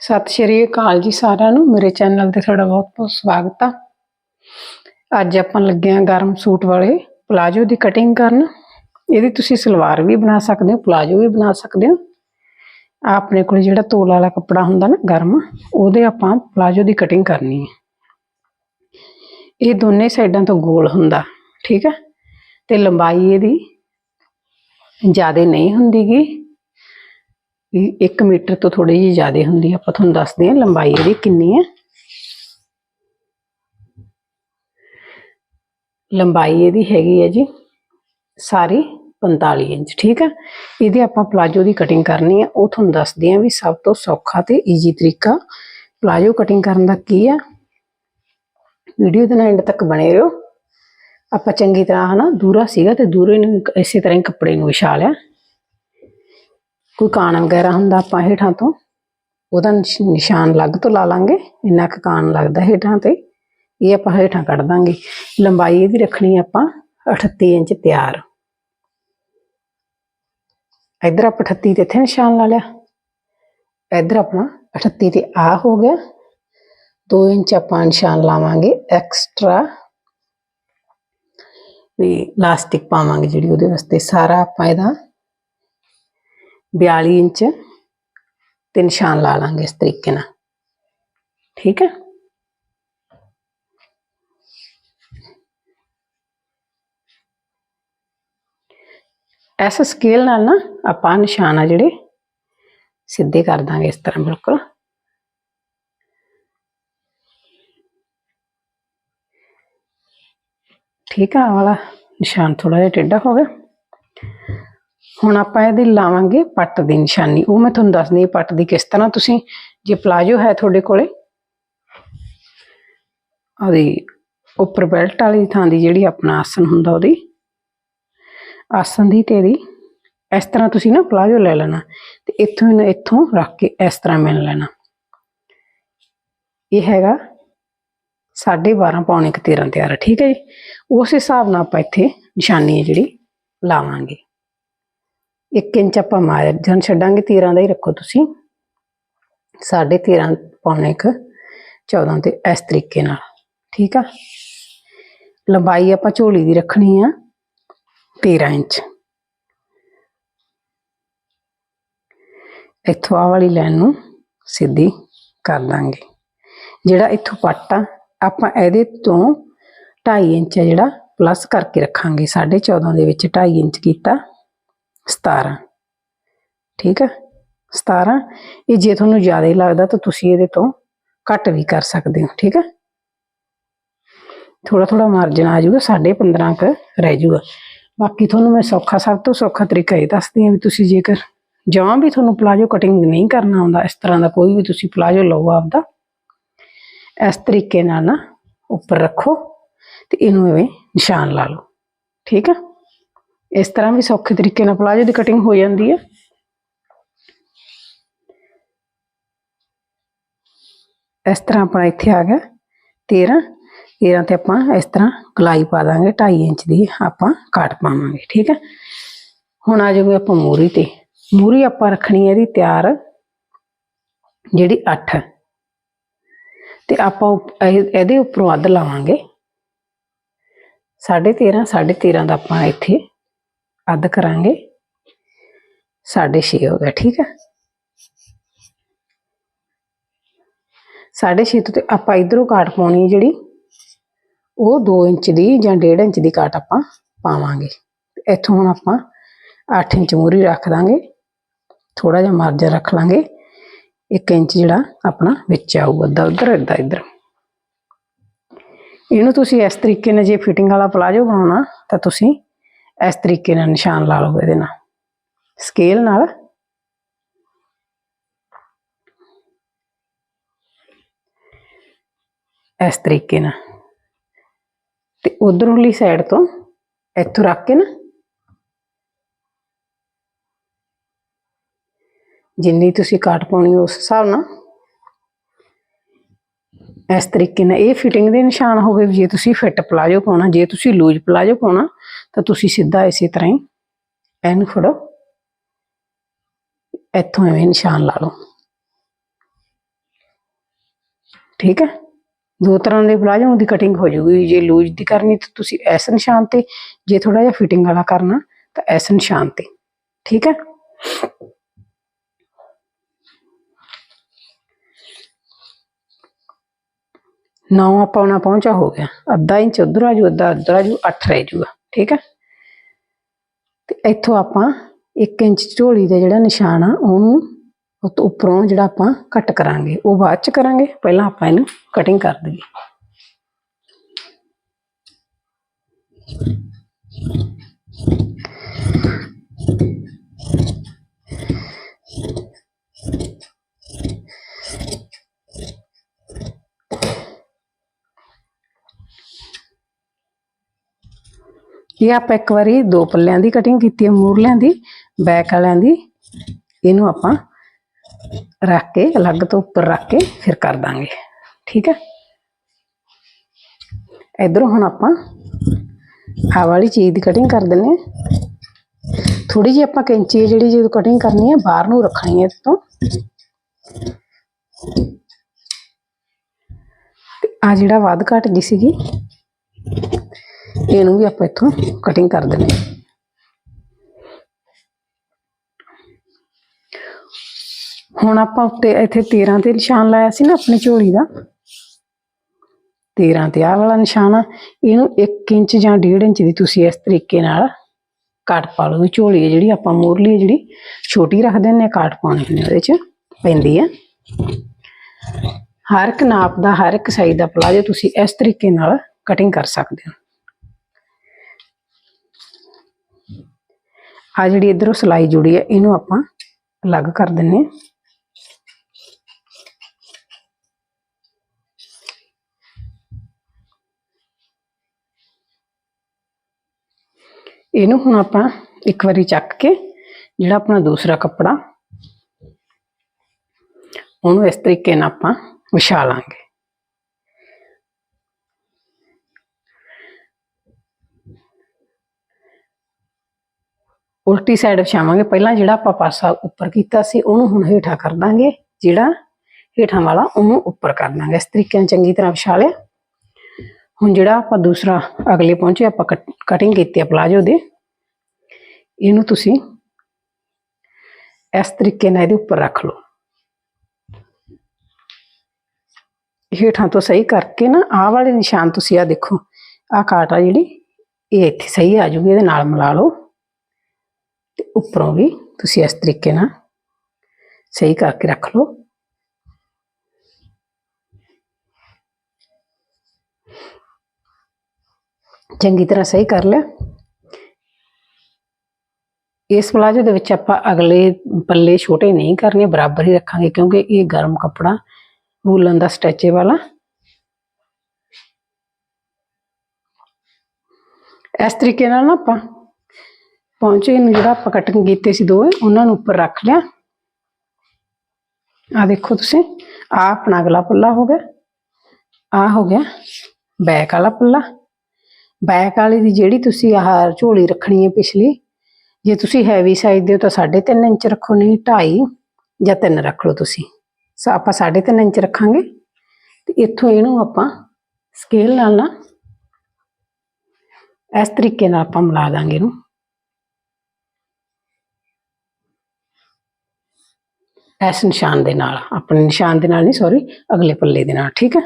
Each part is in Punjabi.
ਸਤਿ ਸ਼੍ਰੀ ਅਕਾਲ ਜੀ ਸਾਰਿਆਂ ਨੂੰ। ਮੇਰੇ ਚੈਨਲ ਤੇ ਤੁਹਾਡਾ ਬਹੁਤ-ਬਹੁਤ ਸਵਾਗਤ ਆ। ਅੱਜ ਆਪਾਂ ਲੱਗੇ ਆ ਗਰਮ ਸੂਟ ਵਾਲੇ ਪਲਾਜੋ ਦੀ ਕਟਿੰਗ ਕਰਨ। ਇਹਦੀ ਤੁਸੀਂ ਸਲਵਾਰ ਵੀ ਬਣਾ ਸਕਦੇ ਹੋ, ਪਲਾਜੋ ਵੀ ਬਣਾ ਸਕਦੇ ਹੋ। ਆਪਣੇ ਕੋਲ ਜਿਹੜਾ ਤੋਲ ਵਾਲਾ ਕੱਪੜਾ ਹੁੰਦਾ ਨਾ ਗਰਮ, ਉਹਦੇ ਆਪਾਂ ਪਲਾਜੋ ਦੀ ਕਟਿੰਗ ਕਰਨੀ ਹੈ ਇਹ ਦੋਨੇ ਸਾਈਡਾਂ ਤੋਂ ਗੋਲ ਹੁੰਦਾ, ਠੀਕ ਹੈ ਤੇ ਲੰਬਾਈ ਇਹਦੀ ਜ਼ਿਆਦਾ ਨਹੀਂ ਹੁੰਦੀਗੀ। ਵੀ 1 ਮੀਟਰ ਤੋਂ ਥੋੜੀ ਜਿਹੀ ਜ਼ਿਆਦਾ ਹੁੰਦੀ ਆ, ਆਪਾਂ ਤੁਹਾਨੂੰ ਦੱਸਦੇ ਹਾਂ ਲੰਬਾਈ ਇਹਦੀ ਕਿੰਨੀ ਹੈ। ਲੰਬਾਈ ਇਹਦੀ ਹੈਗੀ ਹੈ ਜੀ ਸਾਰੀ 45 ਇੰਚ, ਠੀਕ ਹੈ। ਇਹਦੇ ਆਪਾਂ ਪਲਾਜੋ ਦੀ ਕਟਿੰਗ ਕਰਨੀ ਹੈ, ਉਹ ਤੁਹਾਨੂੰ ਦੱਸਦੇ ਹਾਂ ਵੀ ਸਭ ਤੋਂ ਸੌਖਾ ਤੇ ਈਜ਼ੀ ਤਰੀਕਾ ਪਲਾਜੋ ਕਟਿੰਗ ਕਰਨ ਦਾ ਕੀ ਹੈ। ਵੀਡੀਓ ਦੇ ਨਾਲ ਐਂਡ ਤੱਕ ਬਣੇ ਰਹੋ। ਆਪਾਂ ਚੰਗੀ ਤਰ੍ਹਾਂ ਹਨਾ, ਦੂਰਾ ਸੀਗਾ ਤੇ ਦੂਰੇ ਨੂੰ ਇਸੇ ਤਰ੍ਹਾਂ ਹੀ ਕੱਪੜੇ ਨੂੰ ਵਿਛਾ ਲਿਆ। ਕੋਈ ਕਾਣ ਵਗੈਰਾ ਹੁੰਦਾ ਆਪਾਂ ਹੇਠਾਂ ਤੋਂ, ਉਹਦਾ ਨਿਸ਼- ਨਿਸ਼ਾਨ ਅਲੱਗ ਤੋਂ ਲਾ ਲਾਂਗੇ, ਇੰਨਾ ਕੁ ਕਾਣ ਲੱਗਦਾ ਹੇਠਾਂ ਤੇ, ਇਹ ਆਪਾਂ ਹੇਠਾਂ ਕੱਢ ਦਾਂਗੇ। ਲੰਬਾਈ ਇਹਦੀ ਰੱਖਣੀ ਆਪਾਂ 38 ਇੰਚ ਤਿਆਰ। ਇੱਧਰ ਆਪਾਂ 38 ਤੇ ਇੱਥੇ ਨਿਸ਼ਾਨ ਲਾ ਲਿਆ। ਇੱਧਰ ਆਪਣਾ 38 ਤੇ ਆ ਹੋ ਗਿਆ। 2 ਇੰਚ ਆਪਾਂ ਨਿਸ਼ਾਨ ਲਾਵਾਂਗੇ ਐਕਸਟਰਾ। ਵੀ ਲਾਸਟਿਕ ਪਾਵਾਂਗੇ ਜਿਹੜੀ ਉਹਦੇ ਵਾਸਤੇ। ਸਾਰਾ ਆਪਾਂ ਇਹਦਾ 42 ਇੰਚ ਤੇ ਨਿਸ਼ਾਨ ਲਾ ਲਾਂਗੇ ਇਸ ਤਰੀਕੇ ਨਾਲ। ਠੀਕ ਹੈ? ਇਸ ਸਕੇਲ ਨਾਲ ਨਾ ਆਪਾਂ ਨਿਸ਼ਾਨ ਆ ਜਿਹੜੇ ਸਿੱਧੇ ਕਰ ਦਾਂਗੇ ਇਸ ਤਰ੍ਹਾਂ, ਬਿਲਕੁਲ। ਠੀਕ ਆ ਵਾਲਾ ਨਿਸ਼ਾਨ ਥੋੜਾ ਜਿਹਾ ਟੇਢਾ ਹੋ ਗਿਆ। ਹੁਣ ਆਪਾਂ ਇਹਦੇ ਲਾਵਾਂਗੇ ਪੱਟ ਦੀ ਨਿਸ਼ਾਨੀ। ਉਹ ਮੈਂ ਤੁਹਾਨੂੰ ਦੱਸਦੀ ਹਾਂ ਪੱਟ ਦੀ ਕਿਸ ਤਰ੍ਹਾਂ ਤੁਸੀਂ, ਜੇ ਪਲਾਜੋ ਹੈ ਤੁਹਾਡੇ ਕੋਲੇ, ਉਹਦੀ ਉੱਪਰ ਬੈਲਟ ਵਾਲੀ ਥਾਂ ਦੀ ਜਿਹੜੀ ਆਪਣਾ ਆਸਨ ਹੁੰਦਾ ਉਹਦੀ ਆਸਨ ਦੀ ਤੇ ਇਹਦੀ, ਇਸ ਤਰ੍ਹਾਂ ਤੁਸੀਂ ਨਾ ਪਲਾਜੋ ਲੈ ਲੈਣਾ ਤੇ ਇੱਥੋਂ ਇਹਨੂੰ ਇੱਥੋਂ ਰੱਖ ਕੇ ਇਸ ਤਰ੍ਹਾਂ ਮਿਲ ਲੈਣਾ। ਇਹ ਹੈਗਾ 12.5 ਪੌਣੇ ਕੁ 13 ਤਿਆਰ ਠੀਕ ਹੈ ਜੀ? ਉਸ ਹਿਸਾਬ ਨਾਲ ਆਪਾਂ ਇੱਥੇ ਨਿਸ਼ਾਨੀ ਹੈ ਜਿਹੜੀ ਲਾਵਾਂਗੇ। 1 ਇੰਚ ਆਪਾਂ ਮਾਰਜਨ ਛੱਡਾਂਗੇ 13 ਦਾ ਹੀ ਰੱਖੋ ਤੁਸੀਂ। 13.5 ਪੌਣੇ ਕ 14 ਤੇ ਇਸ ਤਰੀਕੇ ਨਾਲ, ਠੀਕ ਆ? ਲੰਬਾਈ ਆਪਾਂ ਝੋਲੀ ਦੀ ਰੱਖਣੀ ਆ 13 ਇੰਚ। ਇੱਥੋਂ ਆਹ ਵਾਲੀ ਲਾਈਨ ਨੂੰ ਸਿੱਧੀ ਕਰ ਦਾਂਗੇ ਜਿਹੜਾ ਇੱਥੋਂ ਪੱਟ ਆ, ਆਪਾਂ ਇਹਦੇ ਤੋਂ 2.5 ਇੰਚ ਜਿਹੜਾ ਪਲੱਸ ਕਰਕੇ ਰੱਖਾਂਗੇ। 14.5 ਦੇ ਵਿੱਚ 2.5 ਇੰਚ ਕੀਤਾ। 17 ਠੀਕ ਹੈ 17 ਇਹ ਜੇ ਤੁਹਾਨੂੰ ਜ਼ਿਆਦਾ ਹੀ ਲੱਗਦਾ ਤਾਂ ਤੁਸੀਂ ਇਹਦੇ ਤੋਂ ਘੱਟ ਵੀ ਕਰ ਸਕਦੇ ਹੋ। ਠੀਕ ਹੈ ਥੋੜਾ ਥੋੜਾ ਮਾਰਜਨ ਆ ਜਾਊਗਾ 15.5 ਕ ਰਹਿ ਜਾਊਗਾ। ਬਾਕੀ ਤੁਹਾਨੂੰ ਮੈਂ ਸੌਖਾ, ਸਭ ਤੋਂ ਸੌਖਾ ਤਰੀਕਾ ਇਹ ਦੱਸਦੀ ਹਾਂ ਵੀ ਤੁਸੀਂ ਜੇਕਰ ਜਾਂ ਵੀ ਤੁਹਾਨੂੰ ਪਲਾਜੋ ਕਟਿੰਗ ਨਹੀਂ ਕਰਨਾ ਆਉਂਦਾ, ਇਸ ਤਰ੍ਹਾਂ ਦਾ ਕੋਈ ਵੀ ਤੁਸੀਂ ਪਲਾਜੋ ਲਓ ਆਪਦਾ, ਇਸ ਤਰੀਕੇ ਨਾਲ ਨਾ ਉੱਪਰ ਰੱਖੋ ਤੇ ਇਹਨੂੰ ਐਵੇਂ ਨਿਸ਼ਾਨ ਲਾ ਲਓ। ਠੀਕ ਹੈ ਇਸ ਤਰ੍ਹਾਂ ਵੀ ਸੌਖੇ ਤਰੀਕੇ ਨਾਲ ਪਲਾਜੋ ਦੀ ਕਟਿੰਗ ਹੋ ਜਾਂਦੀ ਹੈ। ਇਸ ਤਰ੍ਹਾਂ ਆਪਣਾ ਇੱਥੇ ਆ ਗਿਆ 13 13 ਤੇ ਆਪਾਂ ਇਸ ਤਰ੍ਹਾਂ ਗਲਾਈ ਪਾ ਦਾਂਗੇ 2.5 ਇੰਚ ਦੀ ਆਪਾਂ ਕਾਟ ਪਾਵਾਂਗੇ, ਠੀਕ ਹੈ। ਹੁਣ ਆ ਜਾਊਗੀ ਆਪਾਂ ਮੂਰੀ ਤੇ। ਮੂਰੀ ਆਪਾਂ ਰੱਖਣੀ ਹੈ ਇਹਦੀ ਤਿਆਰ ਜਿਹੜੀ 8 ਤੇ ਆਪਾਂ ਉਪ- ਇਹਦੇ ਉੱਪਰੋਂ ਅੱਧ ਲਾਵਾਂਗੇ। 13.5 13.5 ਦਾ ਆਪਾਂ ਇੱਥੇ ਅੱਧ ਕਰਾਂਗੇ। 6.5 ਹੋ ਗਿਆ, ਠੀਕ ਹੈ? 6.5 ਤੋਂ ਤੇ ਆਪਾਂ ਇਧਰੋਂ ਕਾਟ ਪਾਉਣੀ ਹੈ ਜਿਹੜੀ, ਉਹ 2 ਇੰਚ ਦੀ ਜਾਂ 1.5 ਇੰਚ ਦੀ ਕਾਟ ਆਪਾਂ ਪਾਵਾਂਗੇ। ਇੱਥੋਂ ਹੁਣ ਆਪਾਂ 8 ਇੰਚ ਮੂਰੀ ਰੱਖ ਦਾਂਗੇ। ਥੋੜਾ ਜਿਹਾ ਮਾਰਜਨ ਰੱਖ ਲਾਂਗੇ। 1 ਇੰਚ ਜਿਹੜਾ ਆਪਣਾ ਵਿੱਚ ਆਊਗਾ, ਅੱਧਾ ਉਧਰ, ਅੱਧਾ ਇੱਧਰ। ਇਹਨੂੰ ਤੁਸੀਂ ਇਸ ਤਰੀਕੇ ਨਾਲ ਜੇ ਫਿਟਿੰਗ ਵਾਲਾ ਪਲਾਜੋ ਬਣਾਉਣਾ, ਤਾਂ ਤੁਸੀਂ ਇਸ ਤਰੀਕੇ ਨਾਲ ਨਿਸ਼ਾਨ ਲਾ ਲਓ ਇਹਦੇ ਨਾਲ। ਸਕੇਲ ਨਾਲ। ਇਸ ਤਰੀਕੇ ਨਾਲ। ਤੇ ਉਧਰਲੀ ਸਾਈਡ ਤੋਂ ਇੱਥੋਂ ਰੱਖ ਕੇ ਨਾ, ਜਿੰਨੀ ਤੁਸੀਂ ਕਾਟ ਪਾਉਣੀ ਉਸ ਹਿਸਾਬ ਨਾਲ, ਇਸ ਤਰੀਕੇ ਨਾਲ ਇਹ ਫਿਟਿੰਗ ਦੇ ਨਿਸ਼ਾਨ ਹੋ ਗਏ ਵੀ ਜੇ ਤੁਸੀਂ ਫਿੱਟ ਪਲਾਜੋ ਪਾਉਣਾ, ਜੇ ਤੁਸੀਂ ਲੂਜ਼ ਪਲਾਜੋ ਪਾਉਣਾ ਤਾਂ ਤੁਸੀਂ ਸਿੱਧਾ ਇਸੇ ਤਰ੍ਹਾਂ ਹੀ ਇਹਨੂੰ ਫੜੋ। ਇੱਥੋਂ ਐਵੇਂ ਨਿਸ਼ਾਨ ਲਾ ਲਓ। ਠੀਕ ਹੈ? ਦੋ ਤਰ੍ਹਾਂ ਦੇ ਪਲਾਜੋ ਦੀ ਕਟਿੰਗ ਹੋ ਜੂਗੀ ਜੇ ਲੂਜ ਦੀ ਕਰਨੀ ਤਾਂ ਤੁਸੀਂ ਐਸ ਨਿਸ਼ਾਨ ਤੇ, ਜੇ ਥੋੜਾ ਜਿਹਾ ਫਿਟਿੰਗ ਵਾਲਾ ਕਰਨਾ ਤਾਂ ਇਸ ਨਿਸ਼ਾਨ ਤੇ। ਠੀਕ ਹੈ? ਨੌ ਪੌਣਾ ਪਹੁੰਚਾ ਹੋ ਗਿਆ। ਅੱਧਾ ਇੰਚ ਉਧਰ ਆ ਜੂ ਅੱਧਾ ਉੱਧਰ ਆ ਜੂ 8 ਰਹਿ ਜੂਗਾ ਠੀਕ ਹੈ? ਤੇ ਇੱਥੋਂ ਆਪਾਂ 1 ਇੰਚ ਝੋਲੀ ਦਾ ਜਿਹੜਾ ਨਿਸ਼ਾਨ ਆ, ਉਹਨੂੰ ਉਹ ਉੱਪਰੋਂ ਜਿਹੜਾ ਆਪਾਂ ਕੱਟ ਕਰਾਂਗੇ। ਉਹ ਬਾਅਦ ਚ ਕਰਾਂਗੇ, ਪਹਿਲਾਂ ਆਪਾਂ ਇਹਨੂੰ ਕਟਿੰਗ ਕਰ ਦਈਏ। ਇਹ ਆਪਾਂ ਇੱਕ ਵਾਰੀ ਦੋ ਪੱਲਿਆਂ ਦੀ ਕਟਿੰਗ ਕੀਤੀ ਹੈ, ਮੂਰਲਿਆਂ ਦੀ ਬੈਕ ਵਾਲਿਆਂ ਦੀ। ਇਹਨੂੰ ਆਪਾਂ ਰੱਖ ਕੇ, ਅਲੱਗ ਤੋਂ ਉੱਪਰ ਰੱਖ ਕੇ ਫਿਰ ਕਰ ਦਾਂਗੇ। ਠੀਕ ਹੈ? ਇਧਰੋਂ ਹੁਣ ਆਪਾਂ ਆ ਵਾਲੀ ਚੀਜ਼ ਦੀ ਕਟਿੰਗ ਕਰ ਦਿੰਨੇ ਆ ਥੋੜੀ ਜਿਹੀ ਆਪਾਂ ਕੈਂਚੀ ਜਿਹੜੀ ਜਦੋਂ ਕਟਿੰਗ ਕਰਨੀ ਹੈ, ਬਾਹਰ ਨੂੰ ਰੱਖਣੀ ਹੈ ਇਸ ਤੋਂ ਆ ਜਿਹੜਾ ਵੱਧ ਘਟ ਜੀ ਸੀਗੀ ਇਹਨੂੰ ਵੀ ਆਪਾਂ ਇੱਥੋਂ ਕਟਿੰਗ ਕਰ ਦਿੰਨੇ ਆ ਹੁਣ ਆਪਾਂ ਉੱਤੇ ਇੱਥੇ 13 ਤੇ ਨਿਸ਼ਾਨ ਲਾਇਆ ਸੀ ਨਾ ਆਪਣੀ ਝੋਲੀ ਦਾ। 13 ਤੇ ਆਹ ਵਾਲਾ ਨਿਸ਼ਾਨ ਆ। ਇਹਨੂੰ 1 ਇੰਚ ਜਾਂ 1.5 ਇੰਚ ਦੀ ਤੁਸੀਂ ਇਸ ਤਰੀਕੇ ਨਾਲ ਕੱਟ ਪਾ ਲਓ ਵੀ ਝੋਲੀ ਜਿਹੜੀ, ਆਪਾਂ ਮੂਰਲੀ ਜਿਹੜੀ, ਛੋਟੀ ਰੱਖਦੇ ਨੇ ਕਾਟ ਪਾਉਣੇ ਹੁੰਦੇ ਉਹਦੇ ਚ, ਪੈਂਦੀ ਹੈ। ਹਰ ਇੱਕ ਨਾਪ ਦਾ, ਹਰ ਇੱਕ ਸਾਈਜ਼ ਦਾ ਪਲਾਜੋ ਤੁਸੀਂ ਇਸ ਤਰੀਕੇ ਨਾਲ ਕਟਿੰਗ ਕਰ ਸਕਦੇ ਹੋ। ਆ ਜਿਹੜੀ ਇਧਰੋਂ ਸਲਾਈ ਜੁੜੀ ਹੈ ਇਹਨੂੰ ਆਪਾਂ ਅਲੱਗ ਕਰ ਦਿੰਨੇ ਹਾਂ ਇਹਨੂੰ ਹੁਣ ਆਪਾਂ ਇੱਕ ਵਾਰੀ ਚੱਕ ਕੇ, ਜਿਹੜਾ ਆਪਣਾ ਦੂਸਰਾ ਕੱਪੜਾ, ਉਹਨੂੰ ਇਸ ਤਰੀਕੇ ਨਾਲ ਆਪਾਂ ਵਿਛਾ ਲਾਂਗੇ। ਉਲਟੀ ਸਾਈਡ ਵਿਛਾਵਾਂਗੇ। ਪਹਿਲਾਂ ਜਿਹੜਾ ਆਪਾਂ ਪਾਸਾ ਉੱਪਰ ਕੀਤਾ ਸੀ, ਉਹਨੂੰ ਹੁਣ ਹੇਠਾਂ ਕਰ ਦਾਂਗੇ। ਜਿਹੜਾ ਹੇਠਾਂ ਵਾਲਾ, ਉਹਨੂੰ ਉੱਪਰ ਕਰ ਦਾਂਗੇ। ਇਸ ਤਰੀਕੇ ਨਾਲ ਚੰਗੀ ਤਰ੍ਹਾਂ ਵਿਛਾ ਲਿਆ। ਹੁਣ ਜਿਹੜਾ ਆਪਾਂ ਦੂਸਰਾ ਅਗਲੇ ਪਹੁੰਚੇ, ਆਪਾਂ ਕਟਿੰਗ ਕੀਤੀ ਆ ਪਲਾਜੋ ਦੇ। ਇਹਨੂੰ ਤੁਸੀਂ ਇਸ ਤਰੀਕੇ ਨਾਲ ਇਹਦੇ ਉੱਪਰ ਰੱਖ ਲਓ। ਹੇਠਾਂ ਤੋਂ ਸਹੀ ਕਰਕੇ ਨਾ, ਆਹ ਵਾਲੇ ਨਿਸ਼ਾਨ ਤੁਸੀਂ ਆ ਦੇਖੋ। ਆਹ ਕਾਟ ਆ ਜਿਹੜੀ, ਇਹ ਇੱਥੇ ਸਹੀ ਆ ਜੂਗੀ ਇਹਦੇ ਨਾਲ ਮਿਲਾ ਲਓ। ਉੱਪਰੋਂ ਵੀ ਤੁਸੀਂ ਇਸ ਤਰੀਕੇ ਨਾਲ ਸਹੀ ਕਰਕੇ ਰੱਖ ਲਓ। ਚੰਗੀ ਤਰ੍ਹਾਂ ਸਹੀ ਕਰ ਲਿਆ। ਇਸ ਪਲਾਜੋ ਦੇ ਵਿੱਚ ਆਪਾਂ ਅਗਲੇ ਪੱਲੇ ਛੋਟੇ ਨਹੀਂ ਕਰਨੇ, ਬਰਾਬਰ ਹੀ ਰੱਖਾਂਗੇ, ਕਿਉਂਕਿ ਇਹ ਗਰਮ ਕੱਪੜਾ ਵੂਲਨ ਦਾ ਸਟੈਚੇ ਵਾਲਾ। ਇਸ ਤਰੀਕੇ ਨਾਲ ਨਾ ਆਪਾਂ ਪਹੁੰਚੇ ਨੂੰ ਜਿਹੜਾ ਆਪਾਂ ਕਟਿੰਗ ਕੀਤੇ ਸੀ ਦੋਵੇਂ, ਉਹਨਾਂ ਨੂੰ ਉੱਪਰ ਰੱਖ ਲਿਆ। ਆ ਦੇਖੋ ਤੁਸੀਂ ਆ ਆਪਣਾ ਅਗਲਾ ਪੱਲਾ ਹੋ ਗਿਆ। ਆ ਹੋ ਗਿਆ ਬੈਕ ਵਾਲਾ ਪੱਲਾ। ਬੈਕ ਵਾਲੀ ਦੀ ਜਿਹੜੀ ਤੁਸੀਂ ਆਹ ਝੋਲੀ ਰੱਖਣੀ ਹੈ ਪਿਛਲੀ, ਜੇ ਤੁਸੀਂ ਹੈਵੀ ਸਾਈਜ਼ ਦੇ ਹੋ ਤਾਂ 3.5 ਇੰਚ ਰੱਖੋ, ਨਹੀਂ 2.5 ਜਾਂ 3 ਰੱਖ ਲਓ ਤੁਸੀਂ। ਸੋ, ਆਪਾਂ 3.5 ਇੰਚ ਰੱਖਾਂਗੇ। ਤੇ ਇੱਥੋਂ ਇਹਨੂੰ ਆਪਾਂ ਸਕੇਲ ਨਾਲ ਨਾ ਇਸ ਤਰੀਕੇ ਨਾਲ ਆਪਾਂ ਮਿਲਾ ਦਾਂਗੇ ਇਹਨੂੰ। ਇਸ ਨਿਸ਼ਾਨ ਦੇ ਨਾਲ, ਆਪਣੇ ਨਿਸ਼ਾਨ ਦੇ ਨਾਲ ਨਹੀਂ ਸੌਰੀ ਅਗਲੇ ਪੱਲੇ ਦੇ ਨਾਲ, ਠੀਕ ਹੈ?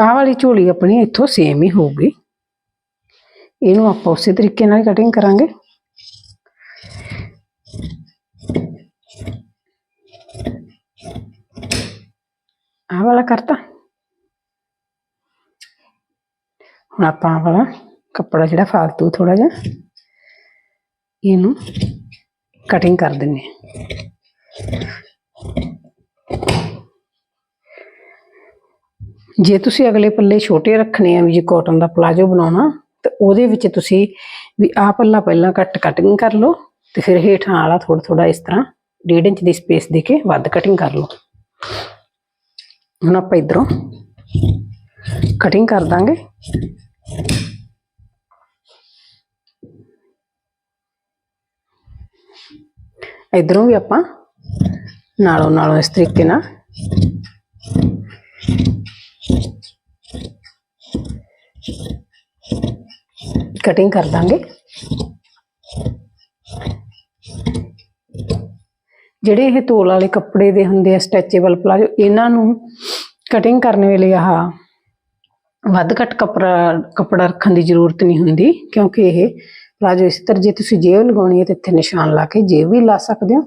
ਆਹ ਵਾਲੀ ਝੋਲੀ ਆਪਣੀ ਇੱਥੋਂ ਸੇਮ ਹੀ ਹੋਊਗੀ। ਇਹਨੂੰ ਆਪਾਂ ਉਸੇ ਤਰੀਕੇ ਨਾਲ ਕਟਿੰਗ ਕਰਾਂਗੇ। ਆਹ ਵਾਲਾ ਕਰਤਾ। ਹੁਣ ਆਪਾਂ ਆਹ ਵਾਲਾ ਕੱਪੜਾ ਜਿਹੜਾ ਫਾਲਤੂ ਥੋੜਾ ਜਿਹਾ, ਇਹਨੂੰ ਕਟਿੰਗ ਕਰ ਦਿੰਨੇ ਜੇ ਤੁਸੀਂ ਅਗਲੇ ਪੱਲੇ ਛੋਟੇ ਰੱਖਣੇ ਆ ਵੀ ਜੇ ਕਾਟਨ ਦਾ ਪਲਾਜੋ ਬਣਾਉਣਾ, ਤੇ ਉਹਦੇ ਵਿੱਚ ਤੁਸੀਂ ਵੀ ਆਹ ਪੱਲਾ ਪਹਿਲਾਂ ਕੱਟ ਕਟਿੰਗ ਕਰ ਲਓ ਤੇ ਫਿਰ ਹੇਠਾਂ ਵਾਲਾ ਥੋੜਾ ਥੋੜਾ ਇਸ ਤਰ੍ਹਾਂ 1.5 ਇੰਚ ਦੀ ਸਪੇਸ ਦੇ ਕੇ ਵੱਧ ਕਟਿੰਗ ਕਰ ਲਓ। ਹੁਣ ਆਪਾਂ ਇਧਰੋਂ ਕਟਿੰਗ ਕਰ ਦਾਂਗੇ। ਇਧਰੋਂ ਵੀ ਆਪਾਂ ਨਾਲੋਂ ਨਾਲੋਂ ਇਸ ਤਰੀਕੇ ਨਾਲ। ਕਟਿੰਗ ਕਰ ਦਾਂਗੇ। ਜਿਹੜੇ ਇਹ ਤੋਲ ਵਾਲੇ ਕੱਪੜੇ ਦੇ ਹੁੰਦੇ ਆ ਸਟੈਚੇਬਲ ਪਲਾਜੋ ਇਹਨਾਂ ਨੂੰ ਕਟਿੰਗ ਕਰਨ ਵੇਲੇ ਆਹ ਵੱਧ ਘੱਟ ਕੱਪੜਾ ਕੱਪੜਾ ਰੱਖਣ ਦੀ ਜ਼ਰੂਰਤ ਨਹੀਂ ਹੁੰਦੀ, ਕਿਉਂਕਿ ਇਹ ਪਲਾਜੋ ਇਸ ਤਰ੍ਹਾਂ ਜੇ ਤੁਸੀਂ ਜੇਬ ਲਗਾਉਣੀ ਹੈ ਤੇ ਇੱਥੇ ਨਿਸ਼ਾਨ ਲਾ ਕੇ ਜੇਬ ਵੀ ਲਾ ਸਕਦੇ ਹੋ।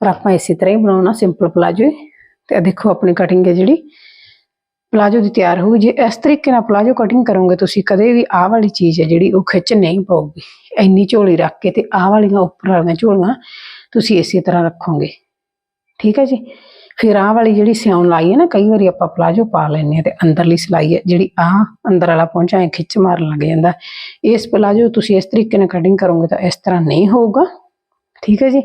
ਪਰ ਆਪਾਂ ਇਸੇ ਤਰ੍ਹਾਂ ਹੀ ਬਣਾਉਣਾ ਸਿੰਪਲ ਪਲਾਜੋ ਹੈ। ਤੇ ਆਹ ਦੇਖੋ ਆਪਣੀ ਕਟਿੰਗ ਹੈ ਜਿਹੜੀ। ਪਲਾਜੋ ਦੀ ਤਿਆਰ ਹੋਊ ਜੇ ਇਸ ਤਰੀਕੇ ਨਾਲ ਪਲਾਜੋ ਕਟਿੰਗ ਕਰੋਗੇ ਤੁਸੀਂ, ਕਦੇ ਵੀ ਆਹ ਵਾਲੀ ਚੀਜ਼ ਹੈ ਜਿਹੜੀ ਉਹ ਖਿੱਚ ਨਹੀਂ ਪਾਊਗੀ। ਇੰਨੀ ਝੋਲੀ ਰੱਖ ਕੇ ਤੇ ਆਹ ਵਾਲੀਆਂ ਉੱਪਰ ਵਾਲੀਆਂ ਝੋਲੀਆਂ ਤੁਸੀਂ ਇਸੇ ਤਰ੍ਹਾਂ ਰੱਖੋਗੇ। ਠੀਕ ਹੈ ਜੀ? ਫਿਰ ਆਹ ਵਾਲੀ ਜਿਹੜੀ ਸਿਉਣ ਲਾਈ ਹੈ ਨਾ, ਕਈ ਵਾਰੀ ਆਪਾਂ ਪਲਾਜੋ ਪਾ ਲੈਂਦੇ ਆ ਤੇ ਅੰਦਰਲੀ ਸਿਲਾਈ ਹੈ, ਜਿਹੜੀ ਆਹ ਅੰਦਰ ਵਾਲਾ ਪਹੁੰਚਾ ਐ ਖਿੱਚ ਮਾਰਨ ਲੱਗ ਜਾਂਦਾ। ਇਸ ਪਲਾਜੋ ਤੁਸੀਂ ਇਸ ਤਰੀਕੇ ਨਾਲ ਕਟਿੰਗ ਕਰੋਗੇ ਤਾਂ ਇਸ ਤਰ੍ਹਾਂ ਨਹੀਂ ਹੋਊਗਾ। ਠੀਕ ਹੈ ਜੀ?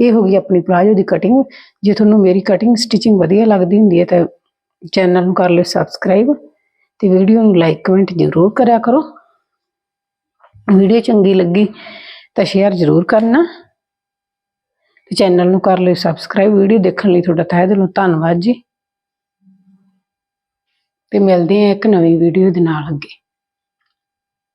ਇਹ ਹੋ ਗਈ ਆਪਣੀ ਪਲਾਜੋ ਦੀ ਕਟਿੰਗ ਜੇ ਤੁਹਾਨੂੰ ਮੇਰੀ ਕਟਿੰਗ ਸਟਿਚਿੰਗ ਵਧੀਆ ਲੱਗਦੀ ਹੁੰਦੀ ਹੈ ਤਾਂ ਚੈਨਲ ਨੂੰ ਕਰ ਲਿਓ ਸਬਸਕ੍ਰਾਈਬ ਤੇ ਵੀਡੀਓ ਨੂੰ ਲਾਈਕ ਕਮੈਂਟ ਜ਼ਰੂਰ ਕਰਿਆ ਕਰੋ। ਵੀਡੀਓ ਚੰਗੀ ਲੱਗੀ ਤਾਂ ਸ਼ੇਅਰ ਜ਼ਰੂਰ ਕਰਨਾ। ਤੇ ਚੈਨਲ ਨੂੰ ਕਰ ਲਿਓ ਸਬਸਕ੍ਰਾਈਬ ਵੀਡੀਓ ਦੇਖਣ ਲਈ ਤੁਹਾਡਾ ਤਹਿ ਦਿਲੋਂ ਧੰਨਵਾਦ ਜੀ। ਤੇ ਮਿਲਦੇ ਹਾਂ ਇੱਕ ਨਵੀਂ ਵੀਡੀਓ ਦੇ ਨਾਲ ਅੱਗੇ।